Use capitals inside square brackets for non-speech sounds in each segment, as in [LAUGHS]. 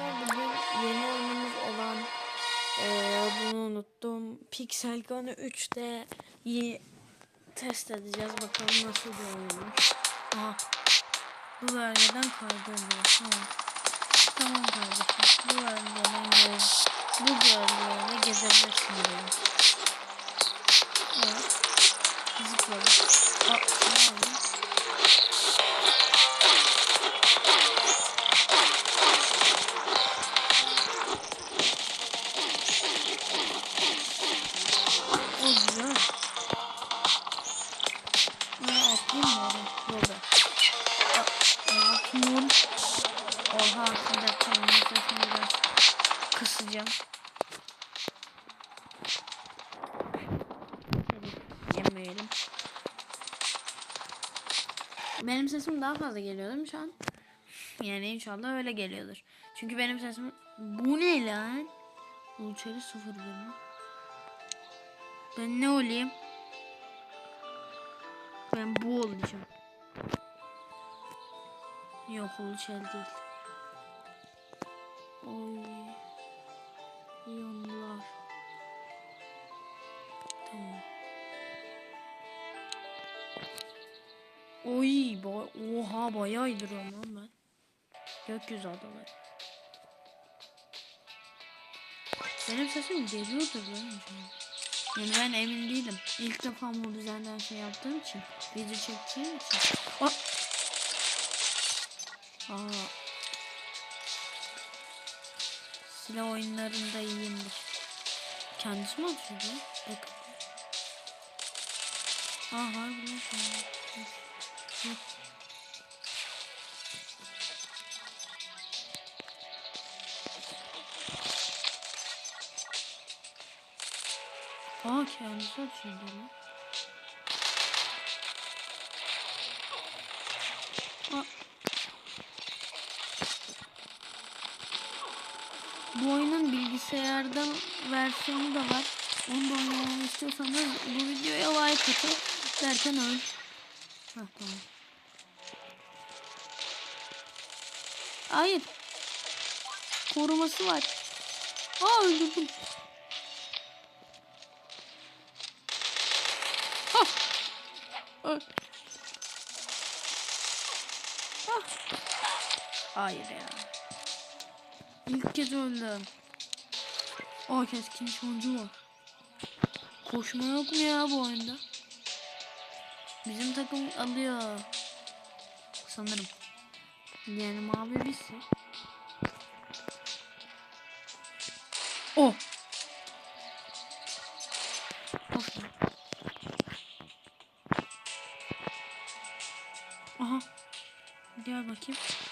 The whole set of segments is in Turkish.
arkadaşlar bugün yeni oyunumuz olan eee, bunu unuttum. Pixel Gun'ı 3D'yi test edeceğiz. Bakalım nasıl bir oyunmuş. Aha. Bu bölgeden kaydırıyor. Tamam. Tamam kardeşim. Bu bölgeden gez. Bu bölgede gezebilirsin dedim. Evet. Zıpladım. Aa, ne oldu? Daha fazla geliyor değil mi şu an? Yani inşallah öyle geliyordur. Çünkü benim sesim... Bu ne lan? Ulçeri sıfır bölümü. Ben ne olayım? Ben bu olacağım. Yok Ulçer değil. Oy. İyonlar. Oy, ba oha bayağı indiriyorum lan ben. Gökyüzü adaları. Benim sesim geliyordur lan. Yani ben emin değilim. İlk defa Mobizen'den şey yaptığım için. Video çekeceğim için. Aa. Aa. Silah oyunlarında iyiyimdir. Kendisi mi atıyor bu? Bakın. Aa harbiden. Yok. Aa kendisi böyle. Aa. Bu oyunun bilgisayardan versiyonu da var. Onu da oynamamı istiyorsanız bu videoya like atın derken öl. Heh, tamam. Hayır. Koruması var. Aa öldürdüm. Hah. Hayır ya. İlk kez öldüm. O keskin çocuğu var. Koşma yok mu ya bu oyunda? Bizim takım alıyor. Sanırım. Yani mavi birisi. O. bakayım.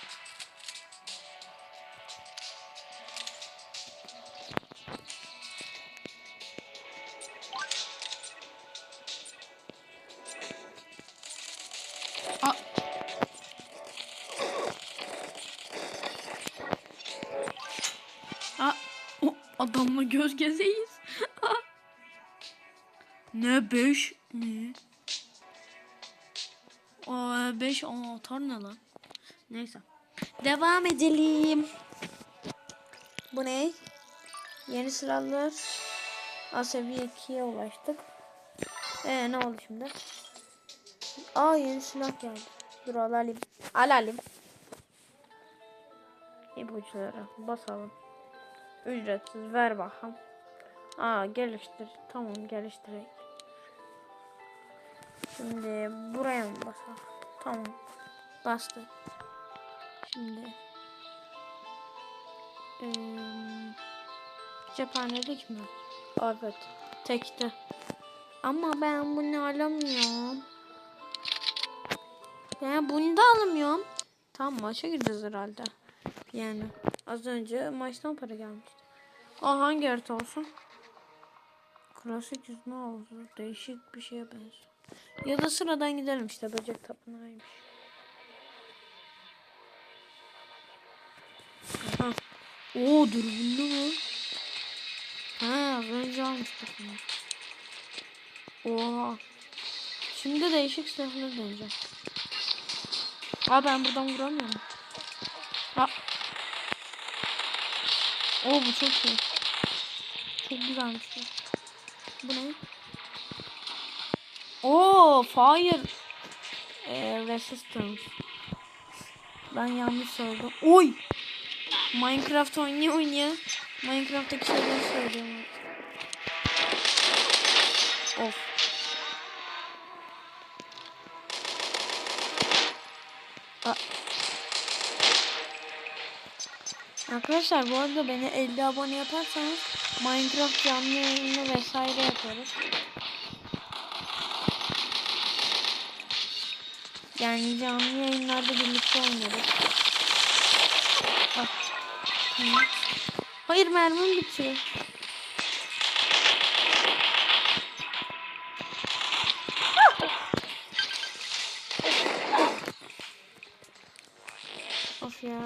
Adamla göz gezeyiz. Ne beş ne? Aa, beş aa, atar ne lan? Neyse. Devam edelim. Bu ne? Yeni silahlar. A seviye 2'ye ulaştık. Ee ne oldu şimdi? Aa yeni silah geldi. Dur alayım. Alalım. İpuçları basalım. Ücretsiz ver bakalım. Aa geliştir. Tamam geliştireyim. Şimdi buraya mı basalım? Tamam. Bastı. Şimdi ee, cephanelik mi? Evet. Tekte. Ama ben bunu alamıyorum. Ben bunu da alamıyorum. Tamam maça gireceğiz herhalde. Yani az önce maçtan para gelmişti. Aa hangi harita olsun? Klasik yüzme havuzu. Değişik bir şeye benziyor. Ya da sıradan gidelim işte böcek tapınağıymış. Oo dürbünlü bu. Ha az önce almıştık bunu. Oha. Şimdi değişik silahları deneyeceğim. Aa ben buradan vuramıyorum. Ha. Oo bu çok iyi. Çok güzelmiş bu. Bu ne? Oo fire ee, resistance. Ben yanlış söyledim. Oy! Minecraft oynuyor oynuyor. Minecraft'taki şeyleri söylüyorum. Of. Aa. Arkadaşlar bu arada beni 50 abone yaparsanız Minecraft canlı yayını vesaire yaparız. Yani canlı yayınlarda birlikte oynarız. Tamam. Hayır mermim bitiyor. Of ya.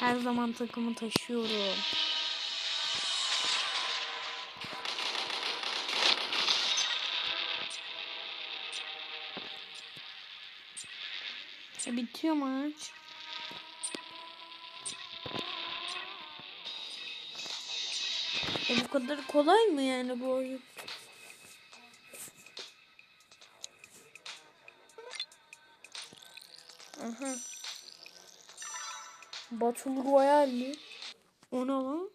Her zaman takımı taşıyorum. E bitiyor maç. E bu kadar kolay mı yani bu oyun? Aha. Battle Royale mi? O ne lan?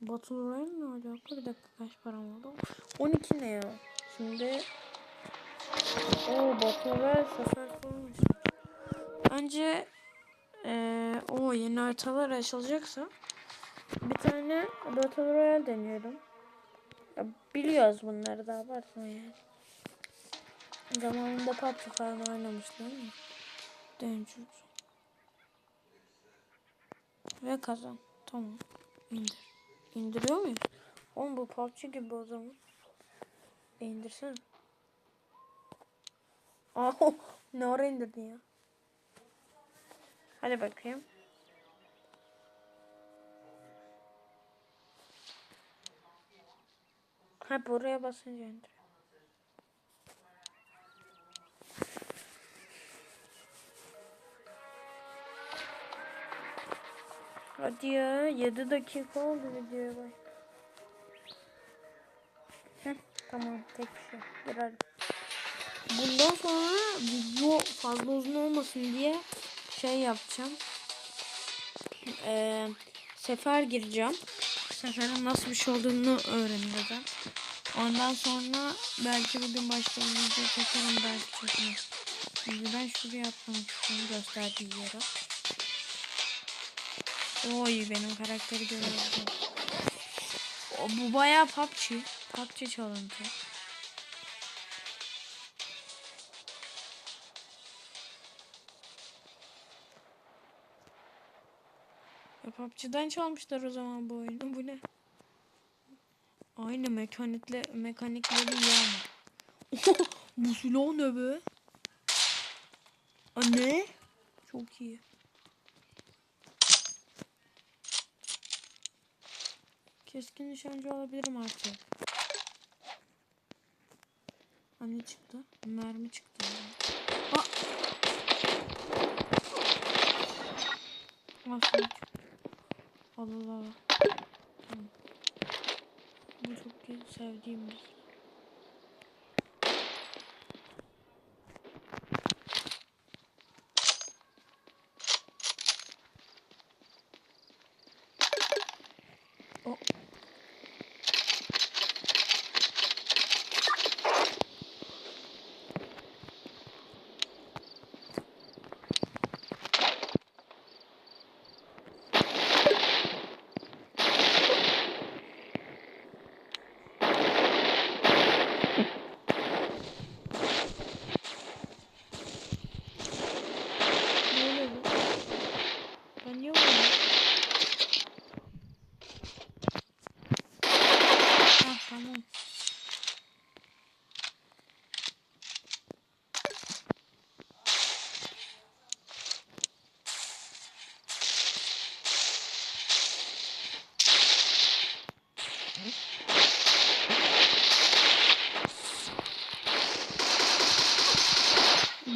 Battle Royale ne alaka? Bir dakika kaç param oldu? 12 ne ya? Şimdi o Battle Royale sefer kurmuş. Önce ee, o yeni haritalar açılacaksa bir tane Battle Royale deniyorum. Ya, biliyoruz bunları daha abartma yani. Zamanında PUBG falan oynamıştım ama. Deneyeceğiz. Ve kazan. Tamam. İndir. İndiriyor muyum? Oğlum bu PUBG gibi o zaman. E indirsene. Aa, [LAUGHS] ne ara indirdin ya? Hadi bakayım. Ha buraya basınca indir. Hadi ya 7 dakika oldu videoya bak. Tamam tek bir şey. Girelim. Bundan sonra video fazla uzun olmasın diye şey yapacağım. Ee, sefer gireceğim. Seferin nasıl bir şey olduğunu öğreneceğim. Ondan sonra belki bugün başka bir belki çekmem. Şimdi ben şuraya yapmak istiyorum gösterdiği yere. Oy benim karakteri görüyorsun. Bu bayağı PUBG. PUBG. Ya PUBG'den çalmışlar o zaman bu oyunu. Bu ne? Aynı mekanikle mekanikleri ama. [LAUGHS] bu silah ne be? Aa, ne? Çok iyi. Keskin nişancı alabilirim artık. Anne çıktı. Mermi çıktı. Aa! Nasıl? Allah Allah. Tamam. Bu çok sevdiğim bir. O.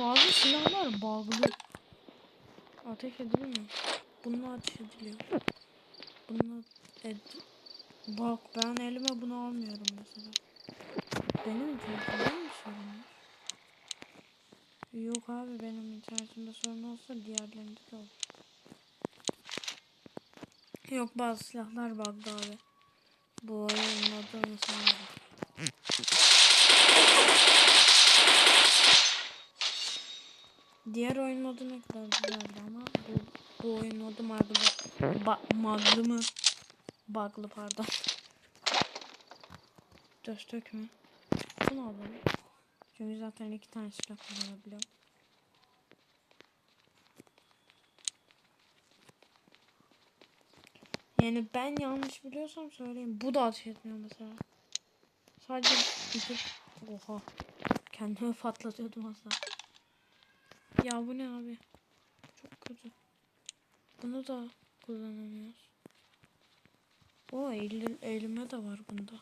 silahlar bağlı. Ateş edilmiyor. Bununla ateş ediliyor. Bununla ed Bak ben elime bunu almıyorum mesela. Benim internetimde mi sorun? Yok abi benim internetimde sorun olsa diğerlerinde de olur. Yok bazı silahlar bug'da abi. Bu oyunun adını sanırım. Diğer oyun modu kadar güzeldi ama bu, bu oyun modu maglı. Ba maglı mı? Bug'lı pardon. Döstök mü? Bunu alalım. Çünkü zaten iki tane silah kullanabiliyorum. Yani ben yanlış biliyorsam söyleyeyim. Bu da ateş etmiyor mesela. Sadece iki... Oha. Kendimi [LAUGHS] patlatıyordum aslında. Ya bu ne abi? Çok kötü. Bunu da kullanamıyoruz. O eğil, eğilme de var bunda.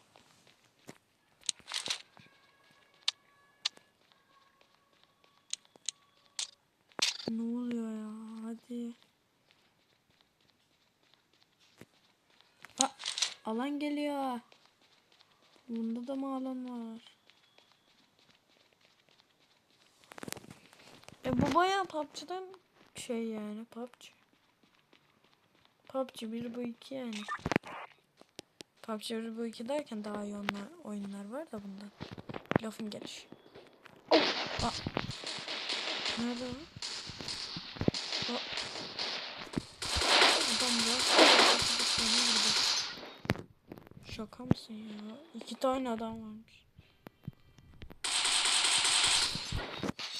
Ne oluyor ya? Hadi. Ha, alan geliyor. Bunda da mı alan var? E bu bayağı PUBG'den şey yani PUBG. PUBG 1 bu 2 yani. PUBG 1 bu 2 derken daha iyi onlar, oyunlar var da bundan. Lafın gelişi. Aa. Nerede o? Biraz Şaka mısın ya? İki tane adam varmış.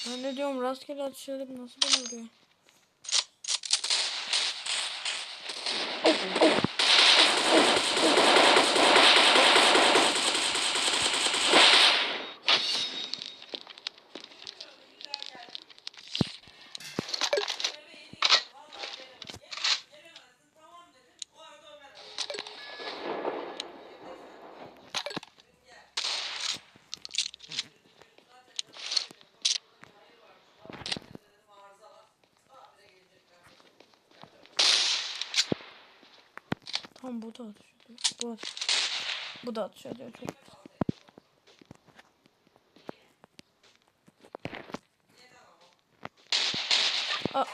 Ben ne diyorum rastgele edip nasıl beni vuruyor? Tamam bu da atış ediyor. Bu, bu da atış ediyor. Çok güzel. Aa.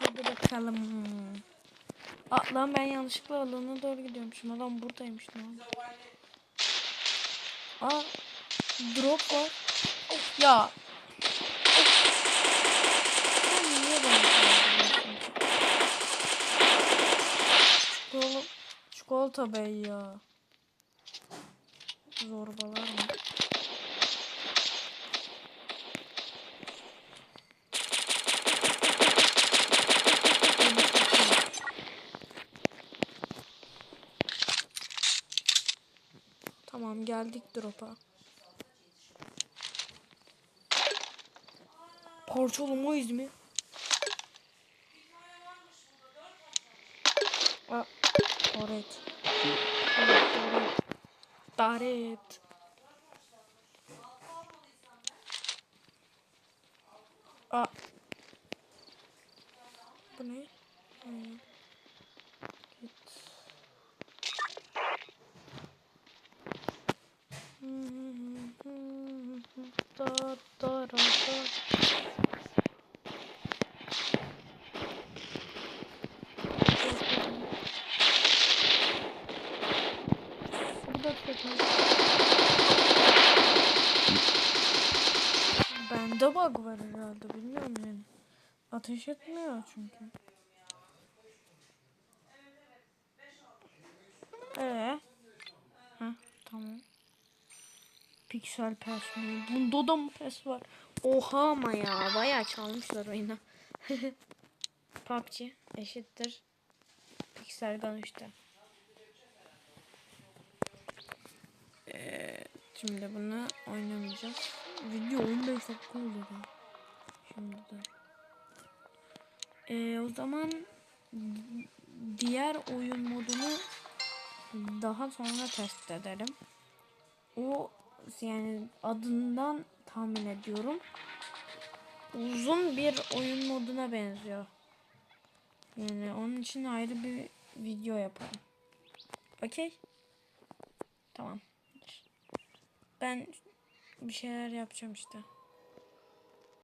Hadi bakalım. Aa, lan ben yanlışlıkla alana doğru gidiyormuşum. Adam buradaymış lan. Aa, drop var. Ya. Sen niye bana saldırıyorsun ki? Çikolata, çikolata bey ya. Zorbalar mı? Tamam geldik drop'a. Parçalamayız mı? Aa, Taret. Taret. Aa. Bu ne? Hmm. Git. Da da da da. Burada tekrar. Bende bug var yani. Ateş etmiyor çünkü. Ee? Ha tamam. Pixel pes mi? Bunda da mı pes var? Oha ama ya bayağı çalmışlar oyunu. [LAUGHS] PUBG eşittir. Pixel Gun işte. Ee, şimdi bunu oynamayacağız. Video 15 dakika oldu. Da. Şimdi de. Ee, o zaman diğer oyun modunu daha sonra test ederim. O yani adından tahmin ediyorum. Uzun bir oyun moduna benziyor. Yani onun için ayrı bir video yaparım. Okey? Tamam. Ben bir şeyler yapacağım işte.